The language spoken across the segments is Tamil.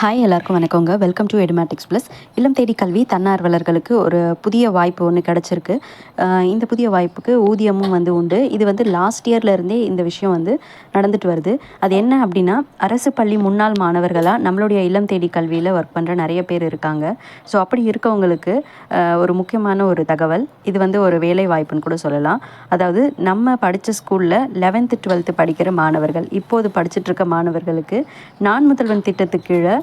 ஹாய் எல்லாருக்கும் வணக்கங்க. வெல்கம் டு எடுமேட்டிக்ஸ் ப்ளஸ் இளம் தேடி கல்வி தன்னார்வலர்களுக்கு ஒரு புதிய வாய்ப்பு ஒன்று கிடச்சிருக்கு. இந்த புதிய வாய்ப்புக்கு ஊதியமும் வந்து உண்டு. இது வந்து லாஸ்ட் இயர்லேருந்தே இந்த விஷயம் வந்து நடந்துட்டு வருது. அது என்ன அப்படின்னா அரசு பள்ளி முன்னாள் மாணவர்களாக நம்மளுடைய இளம் தேடி கல்வியில் ஒர்க் பண்ணுற நிறைய பேர் இருக்காங்க. ஸோ அப்படி இருக்கவங்களுக்கு ஒரு முக்கியமான ஒரு தகவல். இது வந்து ஒரு வேலை வாய்ப்புன்னு கூட சொல்லலாம். அதாவது நம்ம படித்த ஸ்கூலில் லெவன்த்து டுவெல்த்து படிக்கிற மாணவர்கள் இப்போது படிச்சுட்ருக்க மாணவர்களுக்கு நான் முதல்வன் திட்டத்துக்கு கீழே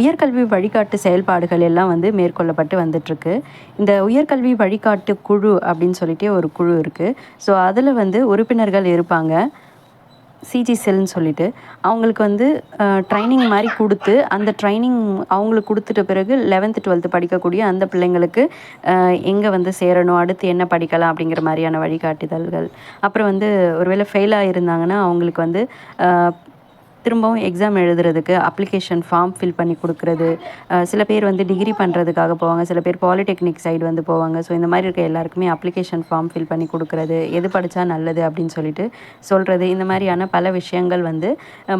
உயர்கல்வி வழிகாட்டு செயல்பாடுகள் எல்லாம் வந்து மேற்கொள்ளப்பட்டு வந்துட்டுருக்கு. இந்த உயர்கல்வி வழிகாட்டு குழு அப்படின்னு சொல்லிட்டு ஒரு குழு இருக்குது ஸோ அதில் வந்து உறுப்பினர்கள் இருப்பாங்க. சிஜி செல்னு சொல்லிட்டு. அவங்களுக்கு வந்து ட்ரைனிங் மாதிரி கொடுத்து அந்த ட்ரைனிங் அவங்களுக்கு கொடுத்துட்ட பிறகு லெவன்த்து டுவெல்த்து படிக்கக்கூடிய அந்த பிள்ளைங்களுக்கு எங்கே வந்து சேரணும் அடுத்து என்ன படிக்கலாம் அப்படிங்கிற மாதிரியான வழிகாட்டுதல்கள். அப்புறம் வந்து ஒருவேளை ஃபெயிலாக இருந்தாங்கன்னா அவங்களுக்கு வந்து திரும்பவும் எக்ஸாம் எழுதுறதுக்கு அப்ளிகேஷன் ஃபார்ம் ஃபில் பண்ணி கொடுக்குறது. சில பேர் வந்து டிகிரி பண்ணுறதுக்காக போவாங்க. சில பேர் பாலிடெக்னிக் சைடு வந்து போவாங்க. ஸோ இந்த மாதிரி இருக்க எல்லாருக்குமே அப்ளிகேஷன் ஃபார்ம் ஃபில் பண்ணி கொடுக்குறது. எது படித்தா நல்லது அப்படின்னு சொல்லிட்டு சொல்கிறது இந்த மாதிரியான பல விஷயங்கள் வந்து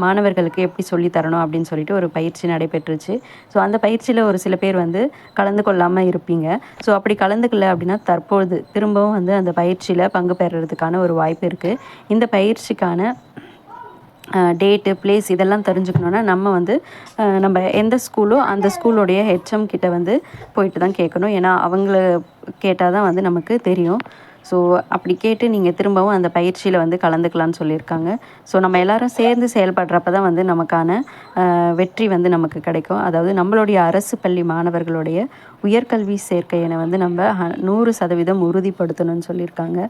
மாணவர்களுக்கு எப்படி சொல்லி தரணும் அப்படின்னு சொல்லிட்டு ஒரு பயிற்சி நடைபெற்றுச்சு. ஸோ அந்த பயிற்சியில் ஒரு சில பேர் வந்து கலந்து கொள்ளாமல் இருப்பீங்க. ஸோ அப்படி கலந்துக்கல அப்படின்னா தற்பொழுது திரும்பவும் வந்து அந்த பயிற்சியில் பங்கு பெறுறதுக்கான ஒரு வாய்ப்பு இருக்குது இந்த பயிற்சிக்கான டேட்டு ப்ளேஸ் இதெல்லாம் தெரிஞ்சுக்கணுன்னா நம்ம வந்து நம்ம எந்த ஸ்கூலோ அந்த ஸ்கூலோடைய ஹெச்எம் கிட்ட வந்து போயிட்டு தான் கேட்கணும். ஏன்னா அவங்கள கேட்டால் தான் வந்து நமக்கு தெரியும். ஸோ அப்படி கேட்டு நீங்கள் திரும்பவும் அந்த பயிற்சியில் வந்து கலந்துக்கலான்னு சொல்லியிருக்காங்க. ஸோ நம்ம எல்லாரும் சேர்ந்து செயல்படுறப்ப தான் வந்து நமக்கான வெற்றி வந்து நமக்கு கிடைக்கும். அதாவது நம்மளுடைய அரசு பள்ளி மாணவர்களுடைய உயர்கல்வி சேர்க்கையினை வந்து நம்ம நூறு சதவீதம் உறுதிப்படுத்தணும்னு சொல்லியிருக்காங்க.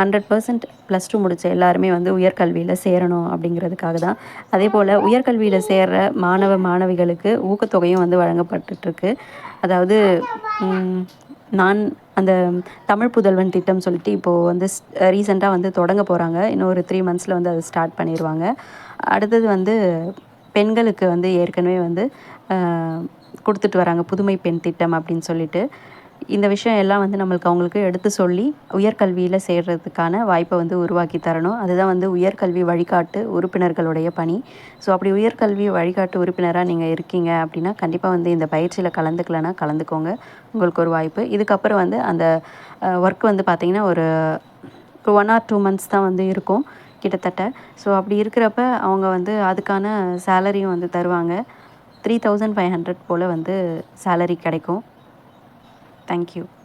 ஹண்ட்ரட் பர்சன்ட் ப்ளஸ் டூ முடித்த எல்லாருமே வந்து உயர்கல்வியில் சேரணும் அப்படிங்கிறதுக்காக தான். அதே போல் உயர்கல்வியில் சேர்கிற மாணவ மாணவிகளுக்கு ஊக்கத்தொகையும் வந்து வழங்கப்பட்டுருக்கு அதாவது நான் அந்த தமிழ் புதல்வன் திட்டம் சொல்லிட்டு இப்போது வந்து ரீசெண்டாக வந்து தொடங்க போகிறாங்க இன்னும் ஒரு த்ரீ மந்த்ஸில் வந்து அதை ஸ்டார்ட் பண்ணிடுவாங்க அடுத்தது வந்து பெண்களுக்கு வந்து ஏற்கனவே வந்து கொடுத்துட்டு வராங்க. புதுமை பெண் திட்டம் அப்படின்னு சொல்லிட்டு. இந்த விஷயம் எல்லாம் வந்து நம்மளுக்கு அவங்களுக்கு எடுத்து சொல்லி உயர்கல்வியில் சேர்கிறதுக்கான வாய்ப்பை வந்து உருவாக்கி தரணும். அதுதான் வந்து உயர்கல்வி வழிகாட்டு உறுப்பினர்களுடைய பணி. ஸோ அப்படி உயர்கல்வி வழிகாட்டு உறுப்பினராக நீங்கள் இருக்கீங்க அப்படின்னா கண்டிப்பாக வந்து இந்த பயிற்சியில் கலந்துக்கலனா கலந்துக்கோங்க. உங்களுக்கு ஒரு வாய்ப்பு. இதுக்கப்புறம் வந்து அந்த ஒர்க் வந்து பார்த்திங்கன்னா ஒரு ஒன் ஆர் டூ மந்த்ஸ் தான் வந்து இருக்கும் கிட்டத்தட்ட. ஸோ அப்படி இருக்கிறப்ப அவங்க வந்து அதுக்கான சேலரியும் வந்து தருவாங்க. த்ரீ தௌசண்ட் ஃபைவ் ஹண்ட்ரட் போல் வந்து சேலரி கிடைக்கும். Thank you.